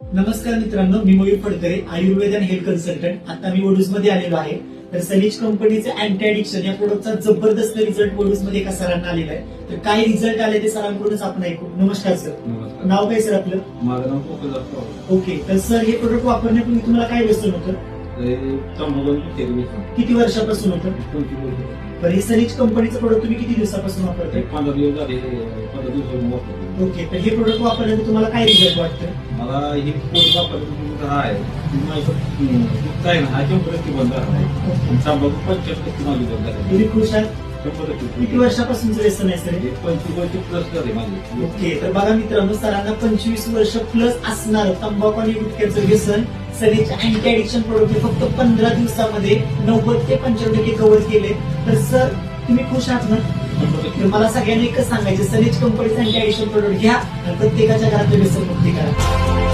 नमस्कार मित्रांनो मी मयूर फडतरे आयुर्वेद आणि हेल्थ कन्सल्टंट आता मी वडूजमध्ये आलेलो आहे. तर सनीज कंपनीचे अँटी ऍडिक्शन या प्रोडक्टचा जबरदस्त रिझल्ट वडूजमध्ये एका सरांना आलेला आहे. तर काय रिझल्ट आले ते सरांकडूनच आपण ऐकू. नमस्कार सर नाव काय सर आपलं? माझं नाव कोकण ओके तर सर हे प्रोडक्ट वापरण्यापूर्वी तुम्हाला काय व्यसन होतं? किती वर्षापासून होतं? तर हे सनीज कंपनीचं प्रोडक्ट तुम्ही किती दिवसापासून वापरताय? एक पंधरा दिवस झाले पंधरा दिवस वापरतो ओके तर हे प्रोडक्ट वापरल्यानंतर तुम्हाला काय रिझल्ट वाटतं? मला ही पोट वापरतो हा आहे ती माझं काय ना हा बंद झाला आहे. तंबाखू पंच्याहत्तर टक्के माझी बंद तुम्ही खुश टक्के किती वर्षापासूनचं व्यसन आहे सर? पंचवीस वर्ष प्लस झाले माझे. ओके तर बघा मित्रांनो सरांना पंचवीस वर्ष प्लस असणार. तंबाखू आणि गुटख्याचं व्यसन सनीच्या अँटी ऍडिक्शन प्रोडक्ट फक्त पंधरा दिवसामध्ये नव्वद ते पंच्याण्णव टक्के कव्हर केले. तर सर तुम्ही खुश आहात ना? तर मला सगळ्यांनी एकच सांगायचं सनीज कंपनीचा अँटी आयुष्य प्रोडक्ट घ्या आणि प्रत्येकाच्या घरात व्यसन मुक्ती करा.